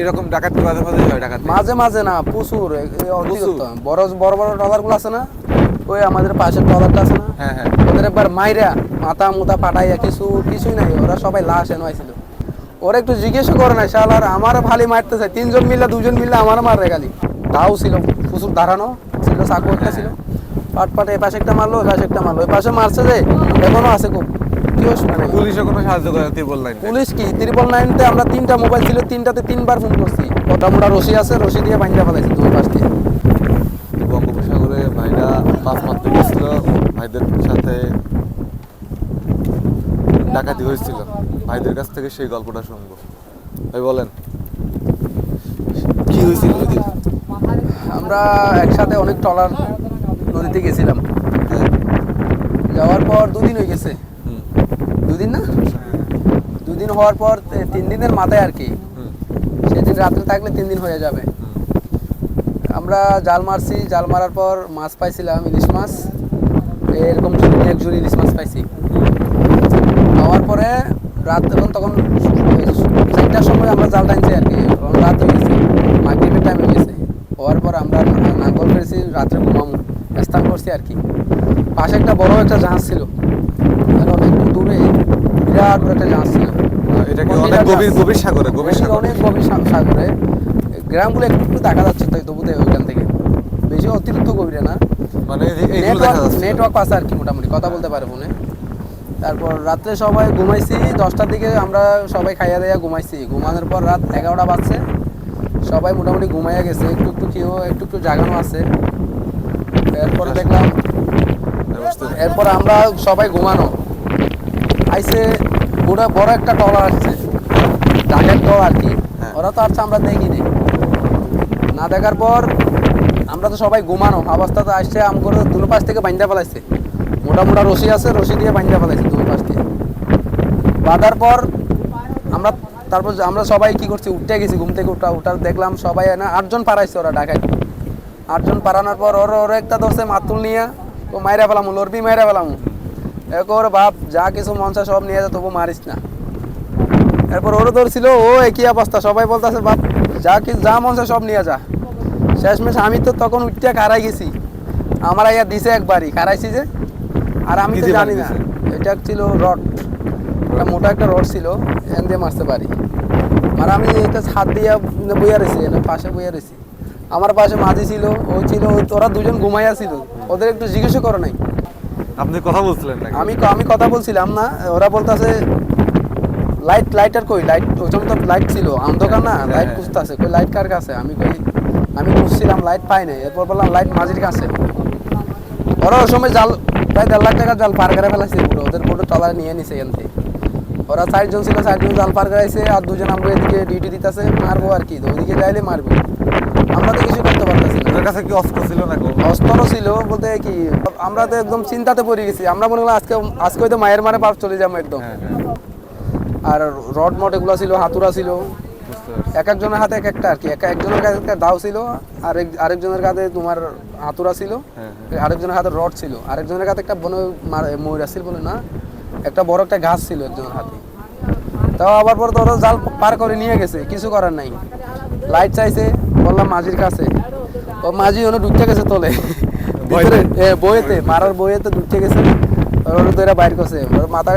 এরকম ডাকাতি মাঝে মাঝে হয় ডাকাতি। মাঝে মাঝে না প্রচুর? বড় বড় বড়গুলো আছে না? ওই আমাদের পাশের ট্রলারটা আছে না? হ্যাঁ হ্যাঁ। ওদের একবার মাইরা মাথা মুতা কিছু কিছুই নাই। ওরা সবাই লাশ এনওয়াইছিল। ওরা একটু জিজ্ঞেস করে নাই শাল আর আমারও ভালি মারতেছে। তিনজন মিললে দুজন মিললে আমারও মারে খালি। তাও ছিল প্রচুর দাঁড়ানো ছিল চাকু একটা ছিল। পাট পাটে এ পাশে একটা মারলো পাশে একটা মারলো। ওই পাশে মারছে যে এখনও আছে খুব। কেউ শুনে নাই? পুলিশও কোনো সাহায্য করে ত্রিপল লাইন পুলিশ কি? ত্রিপল নাইনতে আমরা তিনটা মোবাইল ছিল তিনটাতে তিনবার ফোন করছি। মোটা মোটা রশি আছে রশি দিয়ে বাইন্দা ফেলাইছি দুই পাশ দিয়ে। বঙ্গোপসাগরে ভাইরা মাছ মারতে গেছিল ভাইদের সাথে ডাকাতি হয়েছিল। ভাইদের কাছ থেকে সেই গল্পটা শুনব। ভাই বলেন কি হয়েছিল আমরা একসাথে অনেক টলার নদীতে গেছিলাম। যাওয়ার পর দুদিন হয়ে গেছে। দুদিন না? দুদিন হওয়ার পর তিন দিনের মাথায় আর কি। সেদিন রাত্রে থাকলে তিন দিন হয়ে যাবে। আমরা জাল মারছি জাল মারার পর মাছ পাইছিলাম ইলিশ মাছ। এরকম ঝুড়ি এক ঝুড়ি ইলিশ মাছ পাইছি। পাওয়ার পরে রাত তখন তখন চারটার সময় আমরা জাল টানছি আর কি রাত হয়ে গেছে। মাগরিবের টাইম হয়ে গেছে। হওয়ার পর আমরা নাঙ্গল ফেরেছি রাত্রে ঘুমামু স্থান করছি আর কি। পাশে একটা বড় একটা জাহাজ ছিল। আর অনেক দূরে বিরাট বড় একটা জাহাজ ছিল। এটা কি অনেক গভীর গভীর সাগরে গভীর অনেক- সাগরে? অনেক গভীর সাগরে। গ্রামগুলো একটু একটু দেখা যাচ্ছে তাই তবুতে ওইখান থেকে। বেশি অতিরিক্ত গভীরে না। মানে নেটওয়ার্ক আছে আর কি মোটামুটি কথা বলতে পারে ফোনে তারপর রাত্রে সবাই ঘুমাইছি দশটার দিকে আমরা সবাই খাইয়া দাইয়া ঘুমাইছি। ঘুমানোর পর রাত এগারোটা বাজছে। সবাই মোটামুটি ঘুমাইয়া গেছে একটু একটু কেউ একটু একটু জাগানো আছে। এরপরে দেখলাম এরপর আমরা সবাই ঘুমানো। আইসে বড় বড় একটা টলার আসছে। ডাকের টল আর কি। হ্যাঁ। ওরা তো আসছে আমরা দেখিনি। না দেখার পর আমরা তো সবাই ঘুমানো। অবস্থাতে আসছে আম করে দুনো পাশ থেকে বাইন্দা ফেলাইছে। মোটা মোটা রশি আছে রশি দিয়ে বাইন্দা ফেলাইছে দুনো পাশ দিয়ে। বাঁধার পর আমরা তারপর আমরা সবাই কি করছি উঠতে গেছি ঘুম থেকে উঠা উঠার দেখলাম সবাই না আটজন পারাইছে ওরা ঢাকায়। আটজন পারানোর পর ওর ওর একটা ধরছে মাতুল নিয়ে। ও মাইরা ফেলাম লড়বি মাইরা ফেলাম। এরপর বাপ যা কিছু মনসা সব নিয়ে যা তবু মারিস না। এরপর ওরও ধরছিল ও একই অবস্থা সবাই বলতেছে বাপ যা কি যা মনসা সব নিয়ে যা। শেষমেশ আমি তো তখন উঠতে কারাই গেছি। আমার আইয়া দিছে একবারই কারাইছি যে। আর আমি তো জানি না এটা ছিল রড। একটা মোটা একটা রড ছিল এন দিয়ে মারতে পারি আর আমি এটা হাত দিয়ে বইয়া রয়েছি পাশে বইয়া রয়েছি আমার পাশে মাঝি ছিল ও ছিল ওরা দুজন ঘুমাইয়া ছিল। ওদের একটু জিজ্ঞেস করে নাই। আপনি কথা বলছিলেন আমি আমি কথা বলছিলাম না ওরা বলতাছে লাইট লাইটার কই? লাইট সময় তো লাইট ছিল। অন্ধকার না হ্যাঁ, লাইট হ্যাঁ। খুঁজতেছে কই লাইট কার কাছে? আমি কই আমি খুঁজছিলাম লাইট পাই নাই। এরপর বললাম লাইট মাঝির কাছে। ওরা ওই সময় জাল প্রায় দেড় লাখ টাকার জাল পার করে ফেলাইছে পুরো। ওদের পুরো টলার নিয়ে নিছে এখান থেকে ওরা চারজন ছিল চারজন জাল পার করাইছে আর দুজন আমরা এদিকে ডিউটি দিতেছে মারবো আর কি। ওইদিকে যাইলে মারবো। আমরা তো কিছু করতে পারতেছি না। ওদের কাছে কি অস্ত্র ছিল না কোনো? অস্তরও ছিল বলতে কি আমরা তো একদম চিন্তাতে পড়ে গেছি। আমরা মনে করলাম আজকে আজকে হয়তো মায়ের মারে পাপ চলে যাব একদম। হ্যাঁ হ্যাঁ। আর রড মট এগুলো ছিল হাতুরা ছিল। এক একজনের হাতে এক একটা আর কি। এক একজনের কাছে একটা দাও ছিল আরেক আরেকজনের কাছে তোমার হাতুরা ছিল। হ্যাঁ, আরেকজনের হাতে রড ছিল। আরেকজনের কাছে একটা বন ময়ূর আসছিল বলে না একটা বড় একটা গাছ ছিল একজনের হাতে। তাও আবার পর তো ওরা জাল পার করে নিয়ে গেছে কিছু করার নাই। লাইট চাইছে বললাম মাঝির কাছে। ও মাঝি ওনে ঢুকতে গেছে তোলে। ভিতরে বইয়েতে মারার বইয়েতে ঢুকতে গেছে। ওরা তো এরা বাইর করছে। ওর মাথা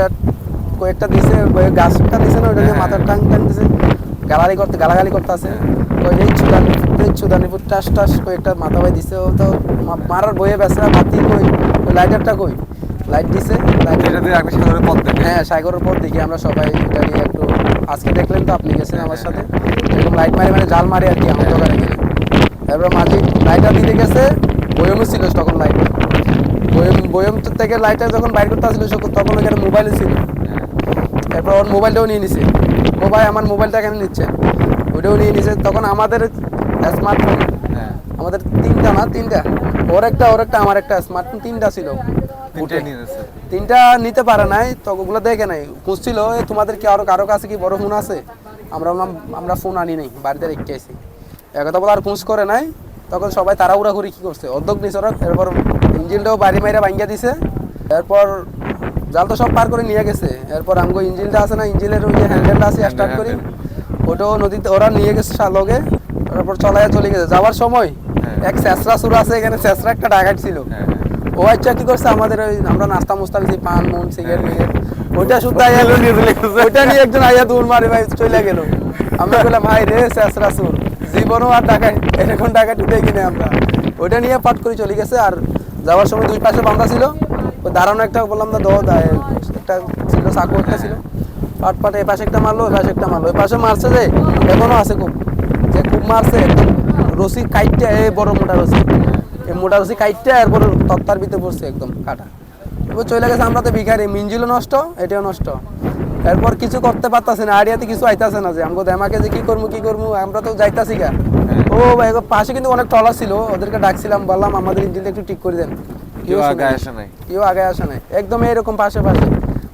কয়েকটা দিছে গাছটা দিছে না ওটা দিয়ে হ্যাঁ। মাথার টাং টাং দিছে। গালাগালি করতে গালাগালি করতে আছে ওই এই চুদানি এই চুদানিপুর টাস টাস কয়েকটা মাথা ভাই দিছে। ও তো মারার বইয়ে বেসরা বাতি কই? লাইটারটা কই? লাইট দিছে লাইট এটা দিয়ে আপনি সাগরের পথ দেখে। হ্যাঁ সাগরের পর দেখি আমরা সবাই এটা নিয়ে একটু আজকে দেখলেন তো আপনি গেছেন আমার সাথে। এরকম লাইট মারি মানে জাল মারি আর কি আমার দোকানে। তারপর মাঝি লাইটার দিতে গেছে বয়মও ছিল তখন লাইট বয়ম বয়ম থেকে লাইটার যখন বাইর করতে আসছিল তখন ওখানে মোবাইল ছিল। এরপর ওর মোবাইলটাও নিয়ে নিছে। ও ভাই আমার মোবাইলটা কেন নিচ্ছে। ওইটাও নিয়ে নিছে। তখন আমাদের স্মার্টফোন হ্যাঁ। আমাদের তিনটা না তিনটা? ওর একটা ওর একটা আমার একটা স্মার্টফোন তিনটা ছিল। তিনটে নিতে পারে নাই তো ওগুলো দেখে নাই। খুঁজছিল তোমাদের কি আরও কারও কাছে কি বড় ফোন আছে? আমরা আমরা ফোন আনি নাই বাড়িতে রেখে আছি একথা বলে আর খুঁজ করে নাই। তখন সবাই তাড়াহুড়া করে কি করছে? অর্ধক ওরা এরপর ইঞ্জিনটাও বাড়ি মাইরা ভাঙ্গিয়া দিছে। এরপর জাল তো সব পার করে নিয়ে গেছে। এরপর আমগো ইঞ্জিনটা আছে না ইঞ্জিনের ওই যে হ্যান্ডেলটা আছে স্টার্ট করি। ওটাও নদীতে ওরা নিয়ে গেছে সা- লগে তারপর চলাইয়া চলে গেছে। যাওয়ার সময় হ্যাঁ। এক চেঁচড়া সুর আছে এখানে চেঁচড়া একটা ডাকাত ছিল। হ্যাঁ হ্যাঁ। ও আচ্ছা কি করছে? আমাদের ওই আমরা নাস্তা মুস্তা দিয়েছি পান মুন সিগারেট ওইটা শুধু আইয়া ওইটা নিয়ে একজন আইয়া দৌড় মারে ভাই চলে গেল। আমরা বললাম ভাই রে চেঁচড়া সুর জীবনও আর ডাকাই এরকম ডাকাতি দেখি না আমরা। ওইটা নিয়ে পাট করে চলে গেছে, আর যাওয়ার সময় দুই পাশে বান্ধা ছিল। ওই দাঁড়ানো একটা বললাম না দো একটা ছিল চাকু একটা ছিল। পাট পাট এ পাশে একটা মারলো, ওই পাশে একটা মারলো। ওই পাশে মারছে যে, এখনও আছে খুব। যে খুব মারছে, রশি কাইটটা এই বড় মোটা রসি এই মোটা রশি কাইটটা, এরপর তত্তার ভিতরে পড়ছে একদম কাটা। এবার চলে গেছে, আমরা তো ভিখারি মিঞ্জিলও নষ্ট, এটাও নষ্ট। এরপর কিছু করতে পারতাছি না আড়িয়াতে কিছু আইতাছে না যে আমাকে দেমাকে যে কি করব কি করব আমরা তো যাইতাছি গা। ও ভাই পাশে কিন্তু অনেক টলার ছিল ওদেরকে ডাকছিলাম বললাম আমাদের ইঞ্জিনটা একটু ঠিক করে দেন। কেউ আগে। আসে নাই। কেউ আগে আসে নাই। একদম এরকম পাশে পাশে।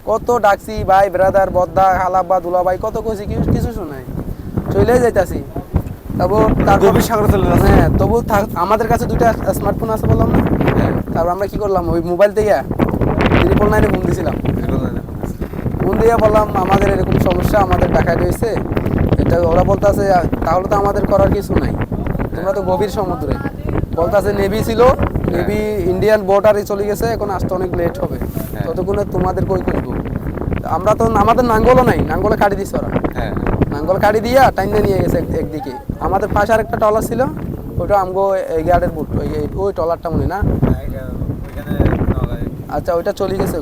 কত ডাকছি ভাই ব্রাদার বদ্দা হালাব্বা দুলা ভাই কত কইছি কিছু কিছু শোনাই চলে যাইতাছি। তারপর গভীর সাগরে চলে যাচ্ছে। হ্যাঁ তবু আমাদের কাছে দুইটা স্মার্টফোন আছে বললাম না? হ্যাঁ। তারপর আমরা কি করলাম ওই মোবাইল থেকে ত্রিপল নাইনে ফোন দেখুন। ফোন দিয়ে বললাম আমাদের এরকম সমস্যা আমাদের ডাকায় রয়েছে এটা ওরা বলতেছে তাহলে তো আমাদের করার কিছু নাই। তোমরা তো গভীর সমুদ্রে। বলতেছে নেভি ছিল নেভি ইন্ডিয়ান বর্ডারে চলে গেছে এখন আসতে অনেক লেট হবে। হ্যাঁ। ততক্ষণে তোমাদের কই খুঁজবো আমরা তো আমাদের নাঙ্গলও নাই নাঙ্গলে কাটি দিছে ওরা। হ্যাঁ। নাঙ্গল কাটি দিয়া টাইনে নিয়ে গেছে একদিকে। আমাদের পাশে আর একটা টলার ছিল ওইটা আমগো এই গার্ডের বুট ওই টলারটা মনে না? আচ্ছা ওইটা চলে গেছে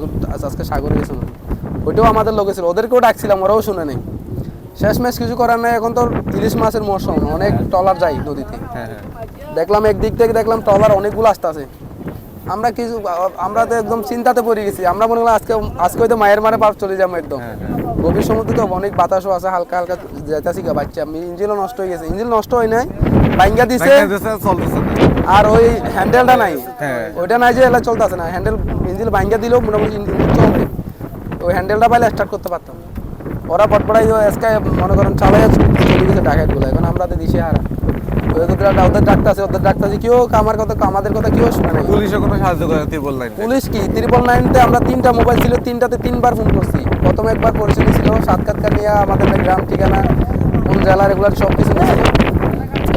আজকে সাগরে গেছে মনে হয়। ওইটাও আমাদের লোকে ছিল ওদেরকেও ডাকছিলাম ওরাও শুনে নেই। শেষ ম্যাচ কিছু করার নাই এখন তো তিরিশ মাছের মৌসুম অনেক টলার যায় নদীতে। হ্যাঁ হ্যাঁ। দেখলাম একদিক থেকে দেখলাম টলার অনেকগুলো আসতে আছে আমরা কিছু আমরা তো একদম চিন্তাতে পড়ে গেছি। আমরা মনে করলাম আজকে আজকে হয়তো মায়ের মারে পার চলে যাব একদম। হ্যাঁ। গভীর সমুদ্রে তো অনেক বাতাসও আছে হালকা হালকা যেতেছি গা বাচ্চা। ইঞ্জিনও নষ্ট হয়ে গেছে। ইঞ্জিন নষ্ট হয় নাই বাইঙ্গা দিছে। আর ওই হ্যান্ডেলটা নাই। ওইটা নাই যে এলা চলতেছে না। হ্যান্ডেল ইঞ্জিন ভাঙ্গা দিলেও মোটামুটি ইঞ্জিন চলবে। ওই হ্যান্ডেলটা পাইলে স্টার্ট করতে পারতাম। ওরা পটপড়াই এসকে মনে করেন চালাই চলে গেছে এখন আমরা দিশে হারা ওদের ওদের কেউ আমার কথা আমাদের কথা কেউ শুনে পুলিশও কোনো সাহায্য করে ত্রিপল লাইন পুলিশ কি? ত্রিপল আমরা তিনটা মোবাইল ছিল তিনটাতে তিনবার ফোন করছি। প্রথমে একবার ছিল নিয়ে আমাদের গ্রাম ঠিকানা কোন জেলার এগুলো সব কিছু নিয়েছিল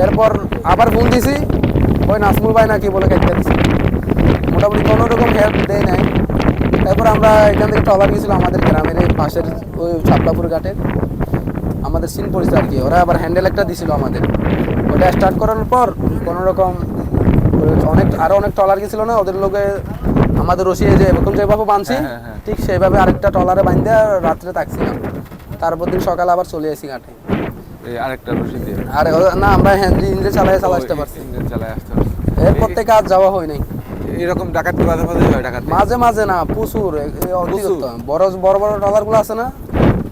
এরপর আবার ফোন দিছি ওই নাসমুল ভাই নাকি বলে কেটে দিছি। মোটামুটি কোনো রকম হেল্প দেয় নাই। তারপর আমরা এখান থেকে টলার গেছিলাম আমাদের গ্রামের এই পাশের ওই ছাপলাপুর ঘাটের আমাদের সিন পরিচয় আর কি ওরা আবার হ্যান্ডেল একটা দিছিল আমাদের। ওটা স্টার্ট করার পর কোনো রকম অনেক আরও অনেক ট্রলার গেছিল না ওদের লোকে আমাদের রসিয়ে যে এরকম যেভাবে বাঁধছি হ্যাঁ, হ্যাঁ, হ্যাঁ। ঠিক সেইভাবে আরেকটা টলারে বাঁধতে রাত্রে থাকছিলাম। তারপর দিন সকালে আবার চলে আসি ঘাটে। আরেকটা রশি দিয়ে। আর না আমরা হ্যান্ড ইঞ্জে চালাই চালাই আসতে পারছি। ইঞ্জিন চালায় আসতে পারছি। এরপর থেকে আর যাওয়া হয় নাই। এরকম ডাকাতি মাঝে মাঝে হয় ডাকাতি মাঝে মাঝে না প্রচুর। বড় বড় বড় আছে না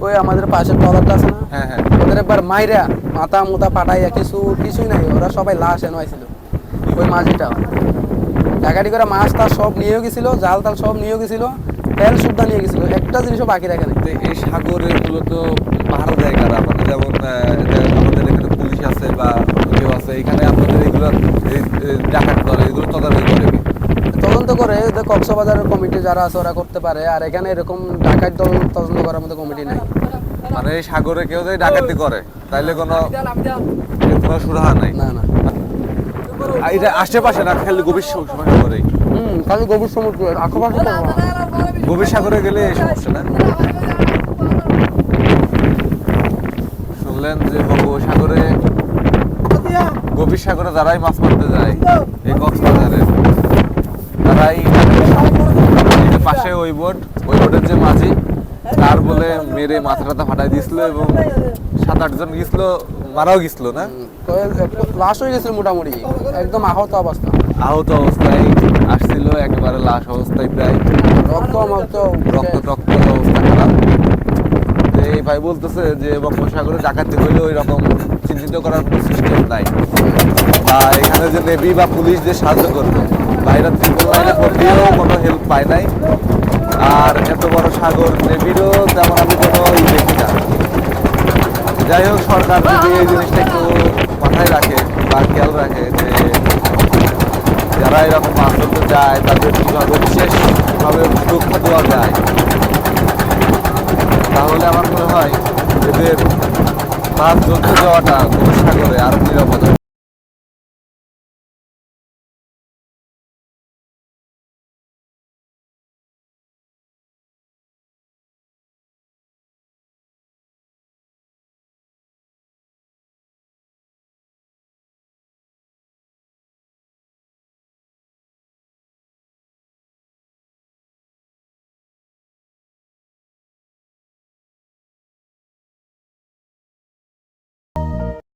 ওই আমাদের পাশের আছে না হ্যাঁ হ্যাঁ। ওদের একবার মাইরা মাথা মুতা পাঠাইয়া কিছু কিছুই নাই ওরা সবাই লাশ এনে হয়েছিল ওই মাঝিটা। ডাকাটি করে মাছ তার সব নিয়েও গেছিল জাল তাল সব নিয়েও গেছিল তেল সুদ্ধা নিয়ে গেছিল একটা জিনিসও বাকি রাখে তো এই সাগরে এগুলো তো পাহাড় জায়গা মানে যেমন আমাদের এখানে পুলিশ আছে বা কেউ আছে এখানে আপনাদের এগুলো ডাকাত করে করে কি? তদন্ত করে ওদের কক্সবাজারের কমিটি যারা আছে ওরা করতে পারে আর এখানে এরকম ডাকাত দল তদন্ত করার মতো কমিটি নাই। মানে এই সাগরে কেউ যদি ডাকাতি করে তাইলে কোনো কোনো সুরাহা নাই। না না। এটা আশেপাশে না খালি গভীর হুম খালি গভীর সমুদ্র আশেপাশে। গভীর সাগরে গেলে এই সমস্যা না? শুনলেন যে বঙ্গোপসাগরে গভীর সাগরে যারাই মাছ মারতে যায় এই কক্সবাজারে যে পাশে ওই বোট ওই বোটের যে মাঝি তার বলে মেরে মাথা টাথা ফাটাই দিয়েছিল এবং সাত আটজন গেছিল মারাও গেছিল না? লাশ হয়ে গেছিল মোটামুটি একদম আহত অবস্থা। আহত অবস্থায় আসছিল একেবারে লাশ অবস্থায় প্রায়। রক্ত মক্ত রক্ত টক্ত অবস্থা খারাপ। এই ভাই বলতেছে যে বঙ্গোপসাগরে ডাকাতি হইলে ওই রকম চিহ্নিত করার কোনো সিস্টেম নাই। বা এখানে যে নেভি বা পুলিশ যে সাহায্য করবে। বাইরের ত্রিপুল লাইনে ফোন কোনো হেল্প পায় নাই। আর এত বড় সাগর নেভিরও তেমন আমি কোনো ই দেখি না। যাই হোক, সরকার যদি এই জিনিসটা একটু মাথায় রাখে বা খেয়াল রাখে যে যারা এরকম মাছ যায় তাদের কীভাবে বিশেষভাবে সুরক্ষা দেওয়া যায়, তাহলে আমার মনে হয় এদের মাছ ধরতে যাওয়াটা কোনো সাগরে আরও নিরাপদ